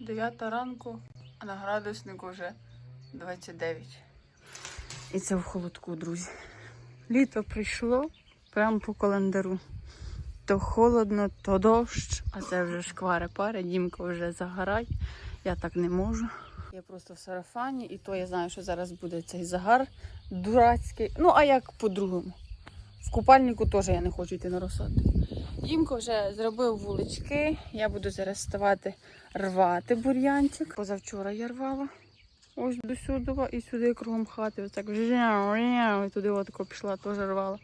9 ранку, а на градуснику вже 29. І це в холодку, друзі. Літо прийшло прямо по календару. То холодно, то дощ, а це вже шквари пари, Дімка вже загорай. Я так не можу. Я просто в сарафані, і то я знаю, що зараз буде цей загар дурацький. Ну, а як по-другому? В купальнику теж я не хочу йти на розсаду. Дімко вже зробив вулички. Я буду зараз ставати рвати бур'янчик. Позавчора я рвала. Ось до сюди і сюди кругом хати. Ось так і туди отако пішла, теж рвала.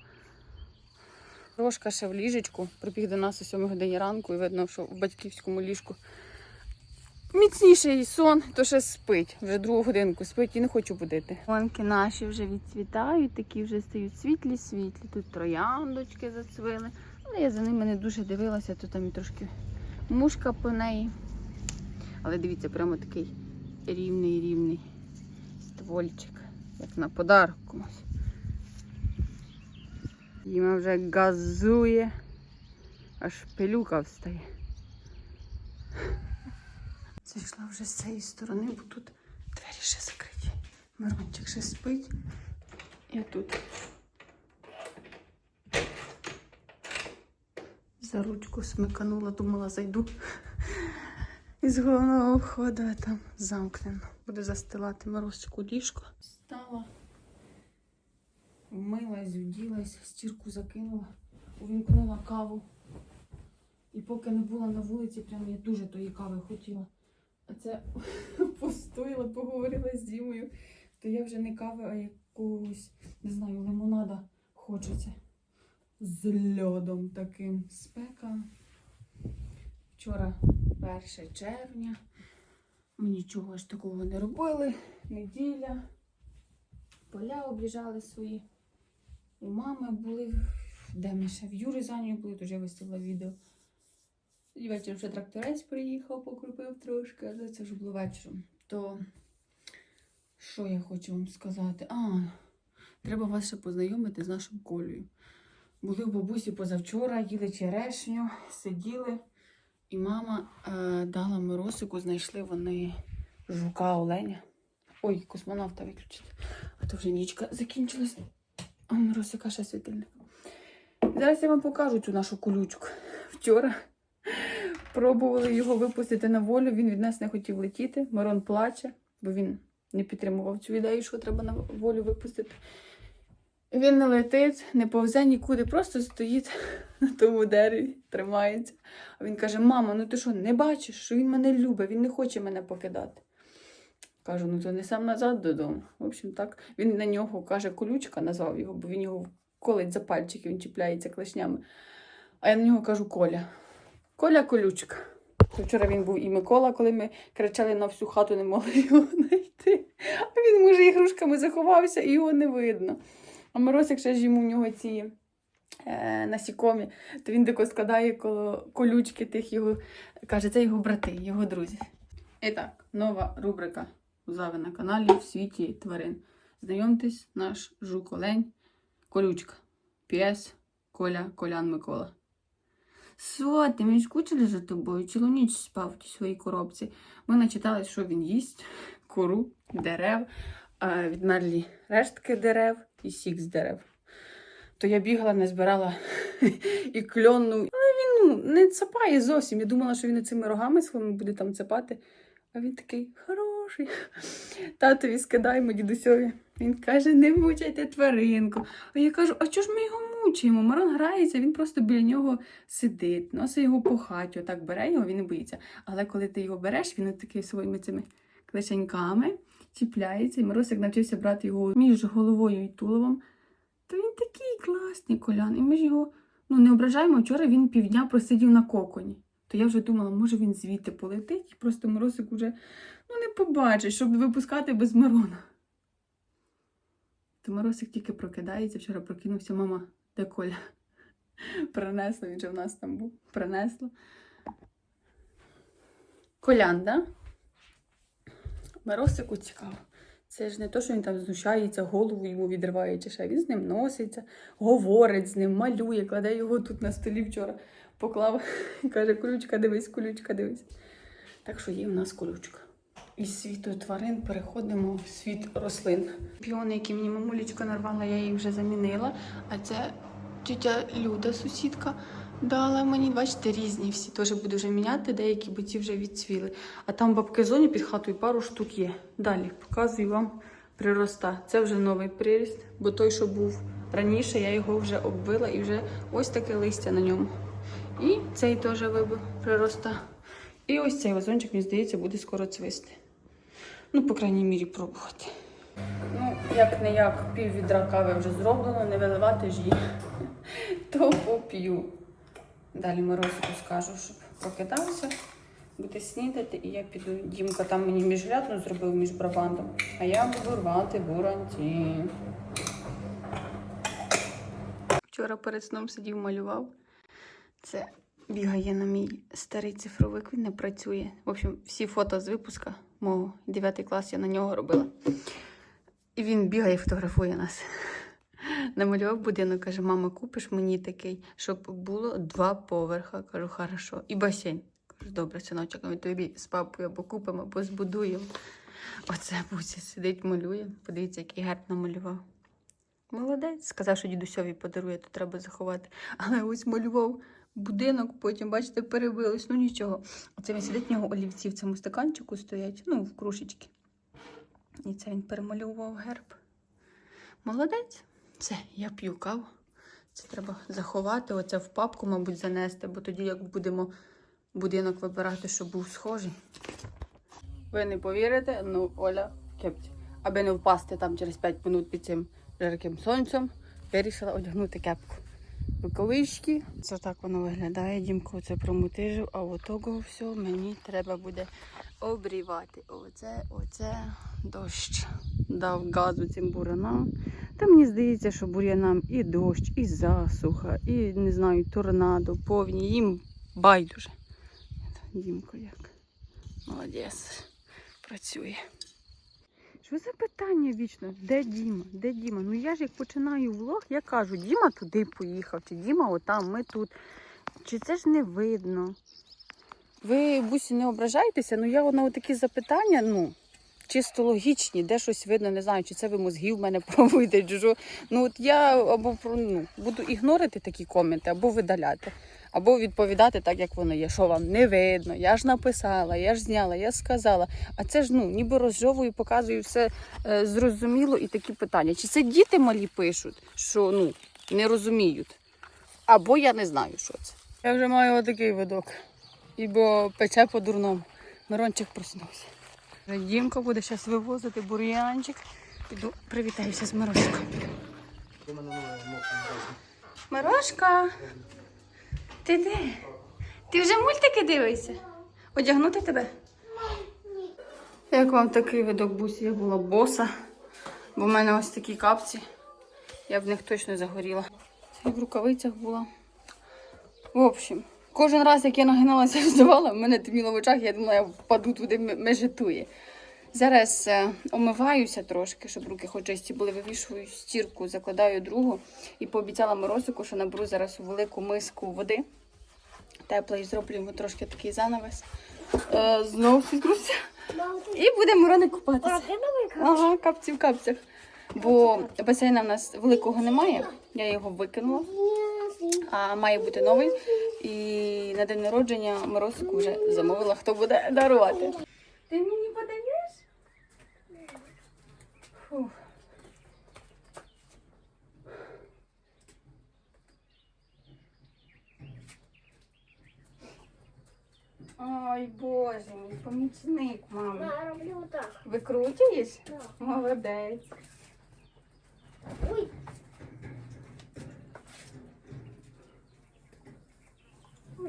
Трошка ще в ліжечку. Прибіг до нас о 7 годині ранку і видно, що в батьківському ліжку міцніший сон, то ще спить. Вже другу годинку спить і не хочу будити. Ланки наші вже відцвітають, такі вже стають світлі-світлі. Тут трояндочки зацвили. Але я за ними не дуже дивилася, то там трошки мушка по неї. Але дивіться, прямо такий рівний рівний ствольчик, як на подарок комусь. Діма вже газує, аж пилюка встає. Зайшла вже з цієї сторони, бо тут двері ще закриті. Мирончик ще спить. Я тут за ручку смиканула, думала, зайду із головного входу, а там замкнено. Буду застилати морозчику ліжко. Встала, вмилась, вділась, стірку закинула, увімкнула каву. І поки не була на вулиці, прям я дуже тої кави хотіла. А це постояла, поговорила з Дімою, то я вже не кави, а якогось, не знаю, лимонада хочеться. З льодом таким. Спека. Вчора 1 червня. Ми нічого ж такого не робили. Неділя. Поля об'їжджали свої. У мами були, де ми ще в Юри за нею були, то вже виставила відео. І ввечері вже тракторець приїхав, покропив трошки, але це вже було вечором. То що я хочу вам сказати? А, треба вас ще познайомити з нашим колею. Були в бабусі позавчора, їли черешню, сиділи, і мама е, дала моросику, знайшли вони жука оленя. Ой, космонавта виключити. А то вже нічка закінчилась. А моросика ще світильник. Зараз я вам покажу цю нашу колючку. Вчора пробували його випустити на волю. Він від нас не хотів летіти. Мирон плаче, бо він не підтримував цю ідею, що треба на волю випустити. Він не летить, не повзе нікуди, просто стоїть на тому дереві, тримається. А він каже: Мама, ну ти що, не бачиш, що він мене любить, він не хоче мене покидати. Кажу, ну то не сам назад додому. В общем, так. Він на нього каже, колючка назвав його, бо він його колить за пальчики, він чіпляється клешнями. А я на нього кажу Коля. Коля колючка. Вчора він був і Микола, коли ми кричали на всю хату, не могли його знайти. А він, може, ігрушками заховався і його не видно. А Моросик ще ж йому в нього ці е, насікомі, то він тако складає коло колючки тих його, каже, це його брати, його друзі. І так, нова рубрика у Зави на каналі в світі тварин. Знайомтесь, наш жук Олень, колючка. П'єс Коля Колян Микола. Соти, ми скучили за тобою, цілу ніч спав в тій своїй коробці. Ми начитали, що він їсть: кору, дерев, відмерлі рештки дерев і сік з дерев. То я бігала, не збирала і кльонну. Але він ну, не цапає зовсім. Я думала, що він цими рогами своїми буде там цапати. А він такий хороший. Татові скидаємо дідусьові. Він каже, не мучайте тваринку. А я кажу, а чого ж ми його мучаємо? Марон грається, він просто біля нього сидить, носить його по хаті, отак бере його, він не боїться. Але коли ти його береш, він такий своїми цими клешеньками чіпляється. І Миросик навчився брати його між головою і туловом. То він такий класний колян. І ми ж його ну, не ображаємо. Вчора він півдня просидів на коконі. То я вже думала, може він звідти полетить, і просто Моросик уже ну, не побачить, щоб випускати без Мирона. То Моросик тільки прокидається, вчора прокинувся, мама, де Коля? Принесла, він же в нас там був. Принесла. Колян, да? Миросику цікаво. Це ж не то, що він там знущається, голову йому відриває чи ще. Він з ним носиться, говорить з ним, малює, кладе його тут на столі вчора, поклав і каже, колючка, дивись, колючка, дивись. Так що є в нас колючка. Із світу тварин переходимо в світ рослин. Піони, які мені мамулечка нарвала, я їх вже замінила. А це тетя Люда, сусідка, дала мені, бачите, різні всі. Теж буду вже міняти, деякі, бо вже відцвіли. А там бабки зоні під хатою пару штук є. Далі показую вам прироста. Це вже новий приріст, бо той, що був раніше, я його вже оббила і вже ось таке листя на ньому. І цей теж вибив прироста. І ось цей вазончик, мені здається, буде скоро цвисти. Ну, по крайній мірі, пробувати. Ну, як не як, пів відра кави вже зроблено, не виливати ж її, то поп'ю. Далі Морозику скажу, щоб прокидався, буде снідати, і я піду. Дімка там мені міжрядну зробив між брабандом, а я буду рвати буранці. Вчора перед сном сидів, малював. Це бігає на мій старий цифровик, він не працює. В общем, всі фото з випуска мого 9 клас я на нього робила. І він бігає і фотографує нас. Намалював будинок, каже, мама, купиш мені такий, щоб було два поверха. Кажу, хорошо. І басейн. Кажу, добре, синочок, ми тобі з папою або купимо, або збудуємо. Оце Буся сидить, малює. Подивіться, який гарно намалював. Молодець. Сказав, що дідусьові подарує, то треба заховати. Але ось малював будинок, потім, бачите, перебилось. Ну нічого. Оце він сидить, в нього олівці в цьому стаканчику стоять, ну, в кружечки. І це він перемалював герб. Молодець. Все, я п'ю каву. Це треба заховати, оце в папку, мабуть, занести, бо тоді, як будемо будинок вибирати, щоб був схожий. Ви не повірите, ну Оля кепці. Аби не впасти там через 5 минут під цим жарким сонцем, вирішила одягнути кепку. Рукавички. Це так воно виглядає. Дімко це промутижив, а от того все мені треба буде обрівати. Оце, оце дощ. Дав газу цим бурянам. Та мені здається, що бур'янам і дощ, і засуха, і не знаю, торнадо, повні. Їм байдуже. Дімко як. Молодець. Працює. Що за питання вічно? Де Діма? Де Діма? Ну я ж як починаю влог, я кажу, Діма туди поїхав, чи Діма отам, ми тут. Чи це ж не видно? Ви, Бусі, не ображайтеся, ну я на такі запитання, ну, чисто логічні, де щось видно, не знаю, чи це ви мозгів в мене пробуєте, чи. Ну от я або ну, буду ігнорити такі коменти, або видаляти, або відповідати так, як воно є. Що вам не видно, я ж написала, я ж зняла, я сказала. А це ж ну, ніби розжовую, показую все е, зрозуміло і такі питання. Чи це діти малі пишуть, що ну, не розуміють? Або я не знаю, що це. Я вже маю отакий видок. Ібо пече по-дурному. Мирончик проснувся. Дімка буде зараз вивозити бур'янчик. Піду привітаюся з Мирошкою. Мирошка, ти де? Ти вже мультики дивишся? Одягнути тебе? Як вам такий видок бусі? Я була боса, бо в мене ось такі капці. Я б в них точно загоріла. Це в рукавицях була. В общем, кожен раз, як я нагиналася, вставала, в мене теміло в очах, я думала, я впаду туди межитує. Зараз е, омиваюся трошки, щоб руки хоч чисті були, вивішую стірку, закладаю другу і пообіцяла Морозику, що наберу зараз у велику миску води. Теплої зроблю йому трошки такий занавес. Е, знову світруся. І буде Мороник купатися. Ага, капці в капцях. Бо басейна в нас великого немає, я його викинула, а має бути новий. І на день народження Морозику вже замовила, хто буде дарувати. Ти мені подаєш? Фух. Ой, боже мій, помічник, мами. Я роблю так. Викручуєш? Так. Молодець. Ой,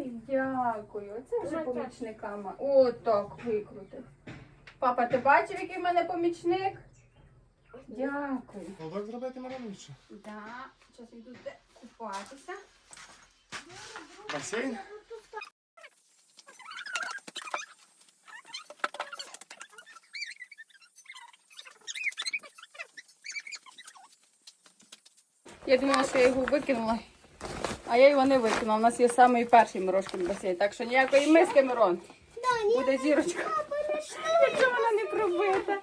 Ой, дякую. Це вже Ось помічниками. О, так викрутив. Папа, ти бачив, який в мене помічник? Дякую. Ну так зробити раніше. Да, зараз йду де купатися. Басейн? Я думала, що я його викинула. А я його не викинула. У нас є самий перший Мирошкин басейн. Так що ніякої миски, Мирон. да, буде зірочка. Якщо вона не пробита.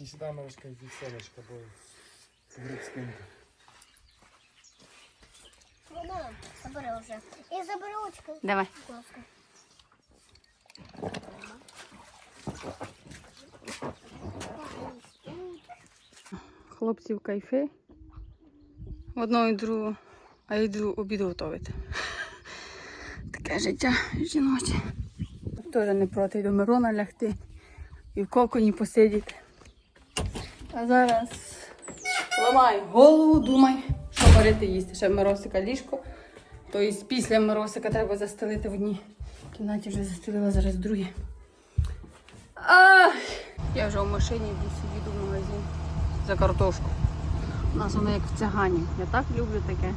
І сюди Маришка йди сонечко, бо спинку. Вона забери вже. І забери очки. Давай. будь ласка. В. Одного і другого, а йду обіду готувати. Таке життя жіноче. Теж не проти до Мирона лягти і в коконі посидіти. А зараз ламай голову, думай, що варити їсти. Ще Миросика ліжко. Тобто після Миросика треба застелити в одній кімнаті, вже застелила зараз в другій. Я вже в машині бусі їду в магазин за картошку. У нас воно як в цигані. Я так люблю таке.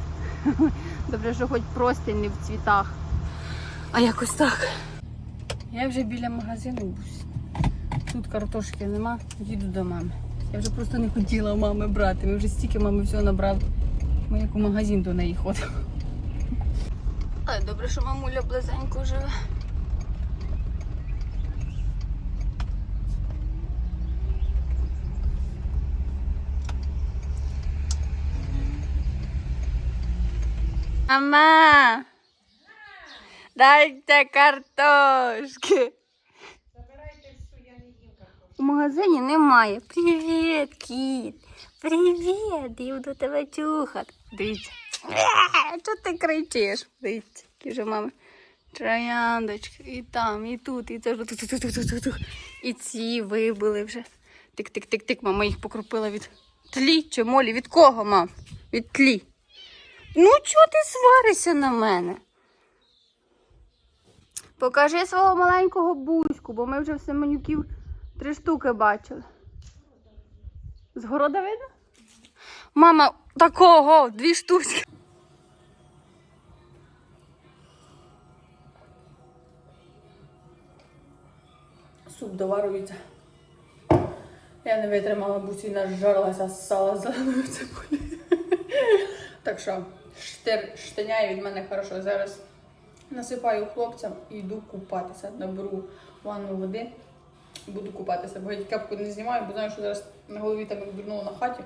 Добре, що хоч простень не в цвітах. А якось так. Я вже біля магазину. Тут картошки нема, їду до мами. Я вже просто не хотіла мами брати. Ми вже стільки мами всього набрали. Ми як у магазин до неї ходимо. Добре, що мамуля близенько живе. Мама! Дайте картошки. У магазині немає. Привіт, кіт. Привіт, я до тебе чухати. Дивіться. Е, Чого ти кричиш? Дивіться, які вже мами. Трояндочки. І там, і тут, і це. тук-тук-тук-тук-тук. І ці вибили вже. Тик-тик-тик-тик, мама їх покропила від тлі чи молі. Від кого, мам? Від тлі. Ну, чого ти сваришся на мене? Покажи свого маленького бузьку, бо ми вже в Семенюків три штуки бачили. З города видно? Мама, такого, дві штучки. Суп доварюється. Я не витримала бусі, нажарилася з сала зеленою цибулі. Так що штир, штиняє від мене хорошо. Зараз насипаю хлопцям і йду купатися. Наберу ванну води і буду купатися. Бо я кепку не знімаю, бо знаю, що зараз на голові там як дурнула на хаті.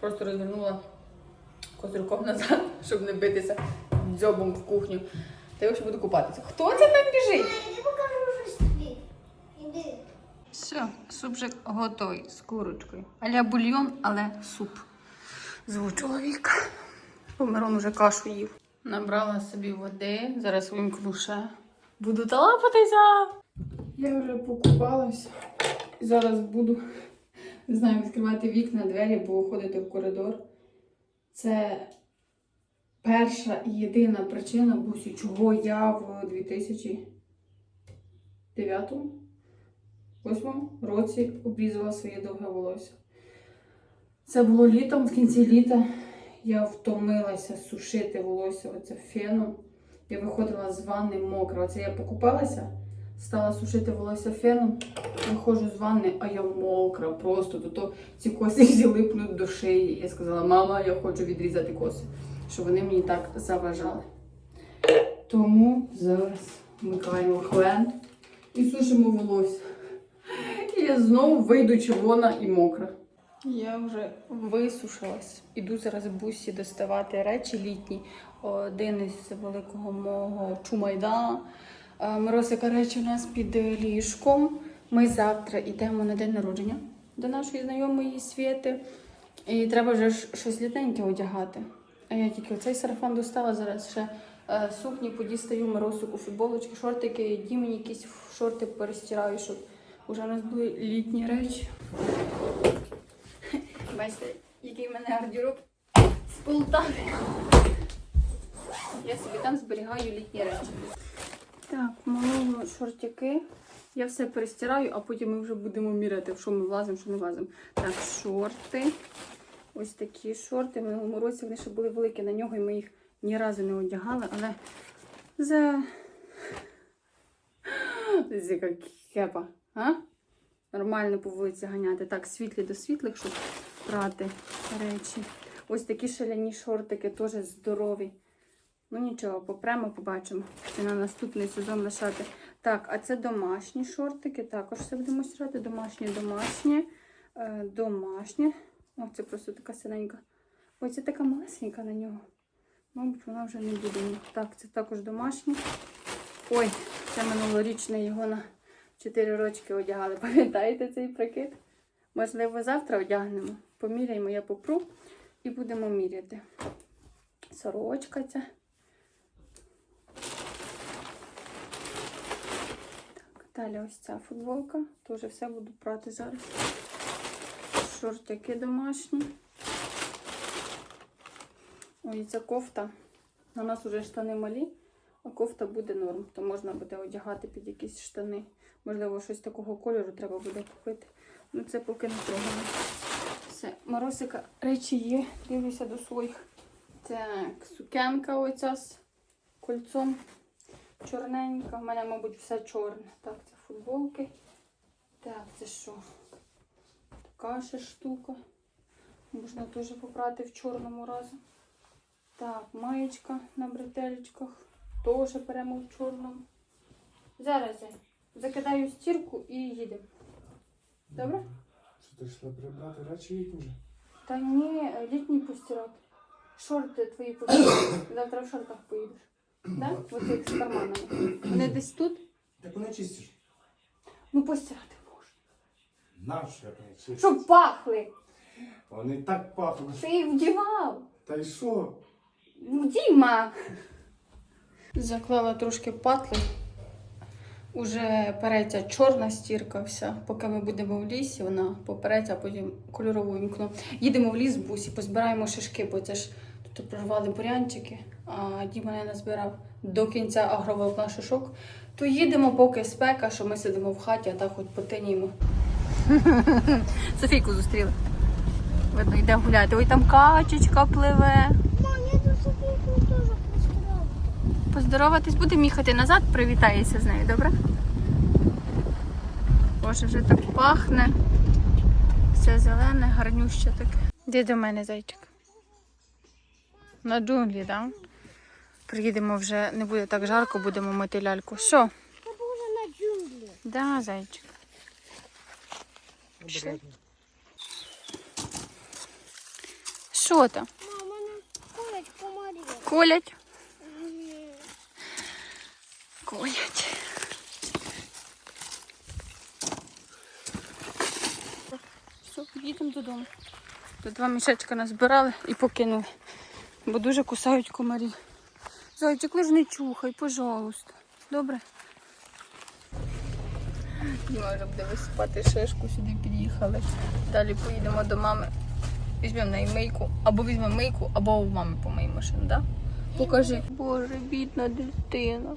Просто розвернула козирком назад, щоб не битися дзьобом в кухню. Та я вже буду купатися. Хто це там біжить? Я покажу щось тобі. Іди. Все, супчик готовий з курочкою. Аля бульйон, але суп. Зву чоловіка. Бо Мирон уже кашу їв. Набрала собі води, зараз вимкну ще. Буду талапатися. Я вже покупалась. І зараз буду, не знаю, відкривати вікна, двері, бо ходити в коридор. Це перша і єдина причина, Бусю, чого я в 2009 восьмому році обрізала своє довге волосся. Це було літом, в кінці літа я втомилася сушити волосся оце феном. Я виходила з ванни мокра. Оце я покупалася, стала сушити волосся феном, виходжу з ванни, а я мокра, просто то, ці коси всі липнуть до шиї. Я сказала, мама, я хочу відрізати коси, щоб вони мені так заважали. Тому зараз вмикаємо хвен і сушимо волосся. І я знову вийду червона і мокра. Я вже висушилась. Іду зараз в бусі доставати речі літні. Один із великого мого чумайдана. Е, Миросика речі у нас під ліжком. Ми завтра йдемо на день народження до нашої знайомої Свєти. І треба вже щось літненьке одягати. А я тільки оцей сарафан достала, зараз ще е, сукні подістаю Миросику, футболочки, шортики, Дімені якісь шорти перестираю, щоб вже у нас були літні речі. Бачите, який в мене гардероб з Полтави. Я собі там зберігаю літні речі. Так, малому шортики. Я все перестираю, а потім ми вже будемо міряти, що ми влазимо, що не влазимо. Так, шорти. Ось такі шорти. В минулому році вони ще були великі на нього, і ми їх ні разу не одягали, але за. Яка кепа. А? Нормально по вулиці ганяти. Так, світлі до світлих, щоб прати речі. Ось такі шаляні шортики, теж здорові. Ну нічого, попремо, побачимо. Чи на наступний сезон лишати. Так, а це домашні шортики. Також все будемо стирати. Домашні, домашні, е, домашні. О, це просто така синенька. Ой, це така малесенька на нього. Мабуть, вона вже не буде. Так, це також домашні. Ой, це минулорічне його на 4 рочки одягали. Пам'ятаєте цей прикид? Можливо, завтра одягнемо. Поміряємо, я попру і будемо міряти. Сорочка ця. Так, далі ось ця футболка. Теж все буду прати зараз. Шортики домашні. Ой, ця кофта. У нас вже штани малі, а кофта буде норм. То можна буде одягати під якісь штани. Можливо, щось такого кольору треба буде купити. Ну це поки не трогано. Все, Маросика речі є. Дивлюся до своїх. Так, сукенка оця з кольцом чорненька. У мене, мабуть, все чорне. Так, це футболки. Так, це що? Така ще штука. Можна теж попрати в чорному разом. Так, маєчка на бретелечках. Теж беремо в чорному. Зараз я закидаю стірку і їдемо. Добре? Ти йшла прибрати речі їх уже? Та ні, літній постирати. Шорти твої постирати. Завтра в шортах поїдеш. Так? Да? Оці з карманами. Вони десь тут? Так вони чистиш. Ну постирати можна. Нащо не чистиш? Щоб пахли. Вони так пахнуть. Ти їх вдівав. Та й що? Ну, Діма. Заклала трошки патли. Уже переться чорна стірка вся. Поки ми будемо в лісі, вона попереться, а потім кольорову вімкну. Їдемо в ліс в бусі, позбираємо шишки, бо це ж тут прорвали бурянчики, а Діма не назбирав до кінця агроволокна шишок. То їдемо, поки спека, що ми сидимо в хаті, а так хоч потиніємо. Софійку зустріли. Видно, йде гуляти. Ой, там качечка пливе. Мам, я до Софійку. Поздороватись, будемо їхати назад, привітаєшся з нею, добре? Боже, вже так пахне. Все зелене, гарнюще таке. Де до мене зайчик? На джунглі, так? Да? Приїдемо вже, не буде так жарко, будемо мити ляльку. Що? Це дуже на джунглі. Да, зайчик. Пішли. Що там? Мам, мене колять комарі. Колять? Мгм. Колять. Все, їдемо додому. Тут два мішечка назбирали і покинули, бо дуже кусають комарі. Зайчик, лиш не чухай, пожалуйста. Добре? Діма вже буде висипати шишку, сюди під'їхали. Далі поїдемо до мами. Візьмемо неї мийку, або візьмемо мийку, або у мами помиємо машину, так? Да? Покажи. Боже, бідна дитина.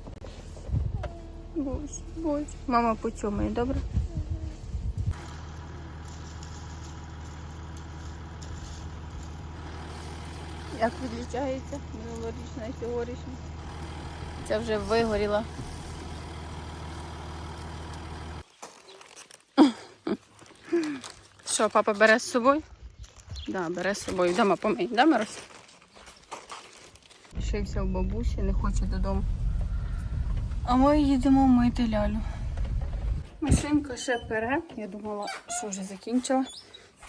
Боже, боже. Мама поцьомає, добре? Як відлічається минулорічна і цьогорічна? Це вже вигоріла. Що, папа бере з собою? Да, бере з собою. Дома помий, да, Мирось? Лишився в бабусі, не хоче додому. А ми їдемо мити лялю. Машинка ще пере. Я думала, що вже закінчила.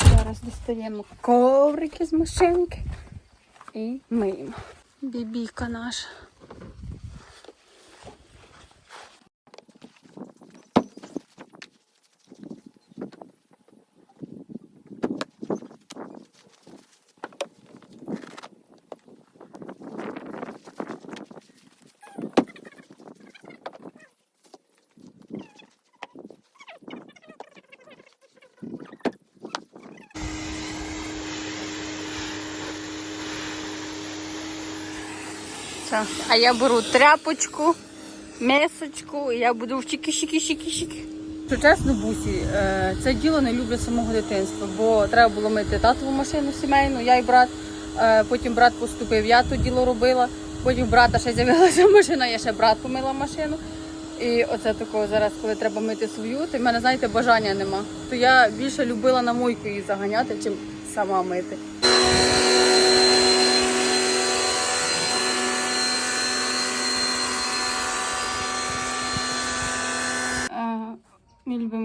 Зараз достаємо коврики з машинки і миємо. Бібіка наша. А я беру тряпочку, мисочку, і я буду в чики-чики-чики-чики. Що чесно, бусі, е, це діло не люблю самого дитинства, бо треба було мити татову машину сімейну, я і брат. Е, Потім брат поступив, я то діло робила. Потім брата ще з'явилася машина, я ще брат помила машину. І оце такого зараз, коли треба мити свою, то в мене, знаєте, бажання нема. То я більше любила на мойку її заганяти, чим сама мити.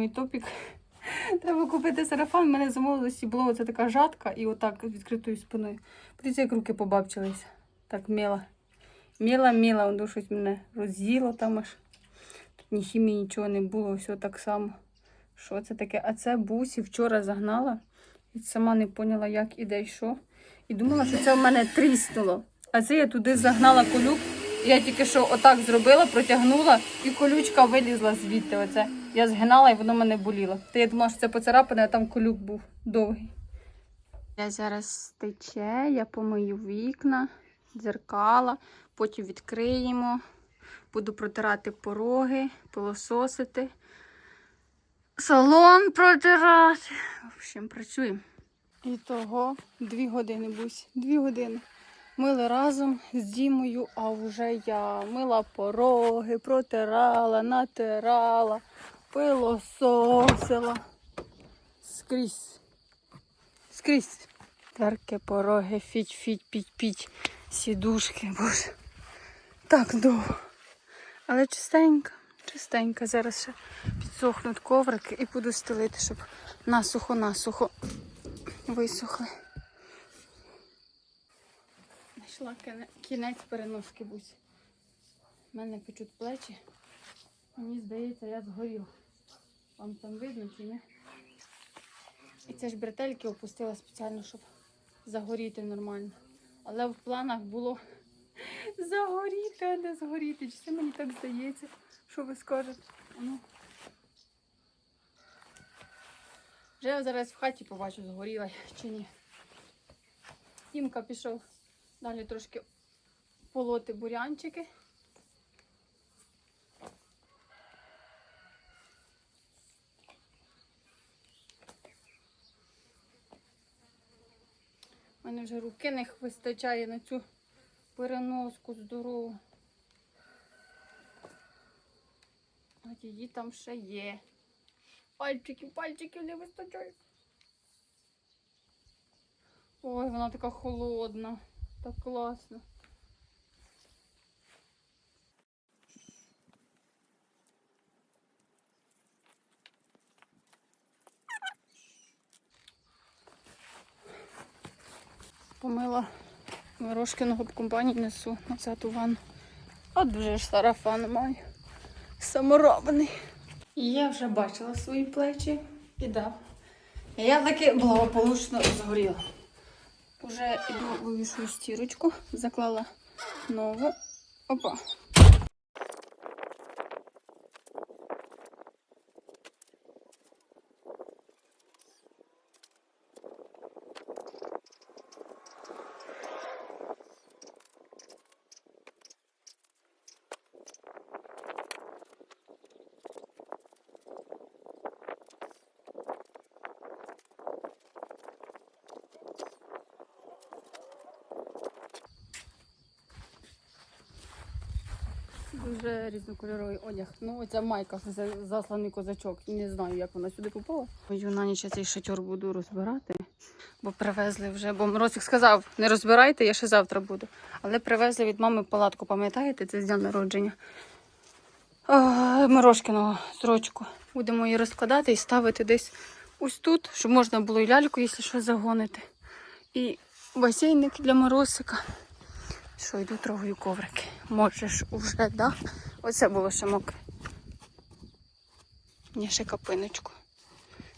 Мій топік. Треба купити сарафан. У мене замовилості було оце така жатка і отак з відкритою спиною. Подивіться, як руки побабчилися. Так міла. Міла, міла, воно щось мене роз'їло там аж. Тут ні хімії, нічого не було, все так само. Що це таке? А це бусі вчора загнала. І сама не поняла, як і де й що. І думала, що це в мене тріснуло. А це я туди загнала колюк. Я тільки що отак зробила, протягнула, і колючка вилізла звідти. Оце. Я згинала і воно мене боліло. Та я думала, що це поцарапане, а там колюк був довгий. Я зараз тече, я помию вікна, дзеркала, потім відкриємо. Буду протирати пороги, пилососити. Салон протирати. В общем, працюємо. І того дві години, бусь, дві години. Мили разом з Дімою, а вже я мила пороги, протирала, натирала, пилососила. Скрізь. Скрізь. Дверки, пороги, фіть, фіть, піть, піть, сідушки, боже. Так довго. Але чистенько, чистенько. Зараз ще підсохнуть коврики і буду стелити, щоб насухо-насухо висохли. Знайшла кінець переноски бусь. У мене печуть плечі. Мені здається, я згоріла. Вам там видно чи ні? І це ж бретельки опустила спеціально, щоб загоріти нормально. Але в планах було загоріти, а не згоріти. Чи це мені так здається? Що ви скажете? Ну. Вже я зараз в хаті побачу, згоріла чи ні. Тімка пішов далі трошки полоти бурянчики. У мене вже руки не вистачає на цю переноску здорову. А її там ще є. Пальчиків, пальчиків не вистачає. Ой, вона така холодна. Так класно. Помила Мирошкиного в компанії несу назад у ванну. От вже ж сарафан маю. Саморобний. Я вже бачила свої плечі і да. Я таки благополучно згоріла. Уже йду вивішую стірочку, заклала нову. Опа. Дуже різнокольоровий одяг. Ну, оця майка засланий козачок. Не знаю, як вона сюди попала. Ою на ніч я цей шатер буду розбирати, бо привезли вже. Бо Морозик сказав, не розбирайте, я ще завтра буду. Але привезли від мами палатку, пам'ятаєте, це з дня народження. Мирошкиного строчку. Будемо її розкладати і ставити десь ось тут, щоб можна було і ляльку, якщо що, загонити. І басейник для Морозика. Що, йду трогаю коврики. Можеш уже, да? Оце було ще мокре. Ні, ще капиночку.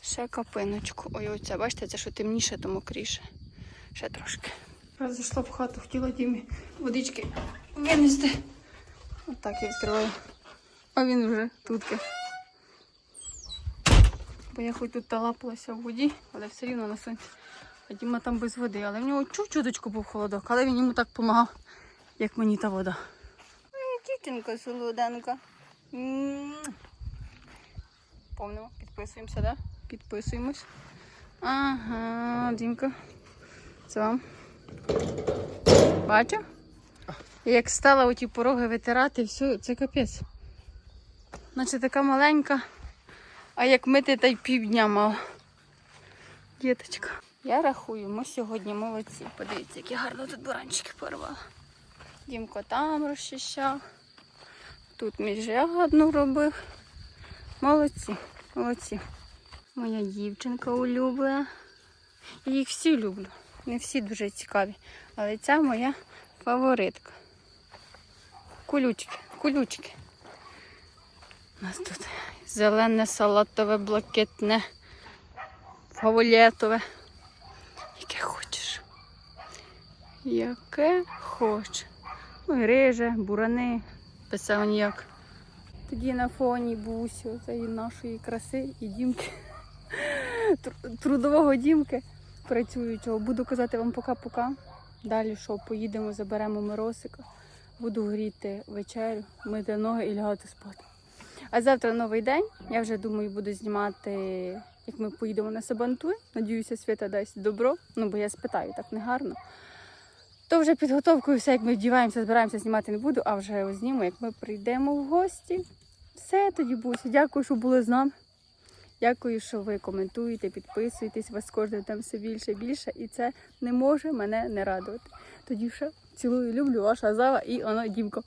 Ще капиночку. Ой, оце, бачите, це що темніше, то мокріше. Ще трошки. Я зайшла в хату, хотіла Дімі водички винести. Отак я відкриваю. А він вже тутки. Бо я хоч тут та лапалася в воді, але все рівно на сонці. А Діма там без води, але в нього чуть-чуточку був холодок, але він йому так допомагав, як мені та вода. Дівчинка солоденька. Помнимо, підписуємося, да? Підписуємось. Ага, Дімка. Це вам. Бачив? Як стала оті пороги витирати, все, це капець. Наче така маленька, а як мити, та й півдня мала. Діточка. Я рахую, ми сьогодні молодці. Подивіться, які гарно тут буранчики порвала. Дімко там розчищав. Тут міжрядну робив. Молодці. Оці. Моя дівчинка улюблена. Я їх всі люблю. Не всі дуже цікаві. Але ця моя фаворитка. Кулючки, кулючки. У нас тут зелене, салатове, блакитне, фаворітове. Яке хочеш. Яке хочеш. Ну і риже, бурани, цього ніяк. Тоді на фоні бусі цієї нашої краси і дімки. Трудового дімки працюючого. Буду казати вам пока-пока. Далі що, поїдемо, заберемо Миросика, буду гріти вечерю, мити ноги і лягати спати. А завтра новий день. Я вже думаю, буду знімати, як ми поїдемо на Сабантуй. Надіюся, Свята дасть добро. Ну, бо я спитаю, так не гарно. То вже підготовкою все, як ми вдіваємося, збираємося знімати не буду, а вже зніму, як ми прийдемо в гості. Все тоді буде. Дякую, що були з нами. Дякую, що ви коментуєте, підписуєтесь, вас кожен там все більше і більше, і це не може мене не радувати. Тоді що цілую, люблю ваша зава і оно Дімко.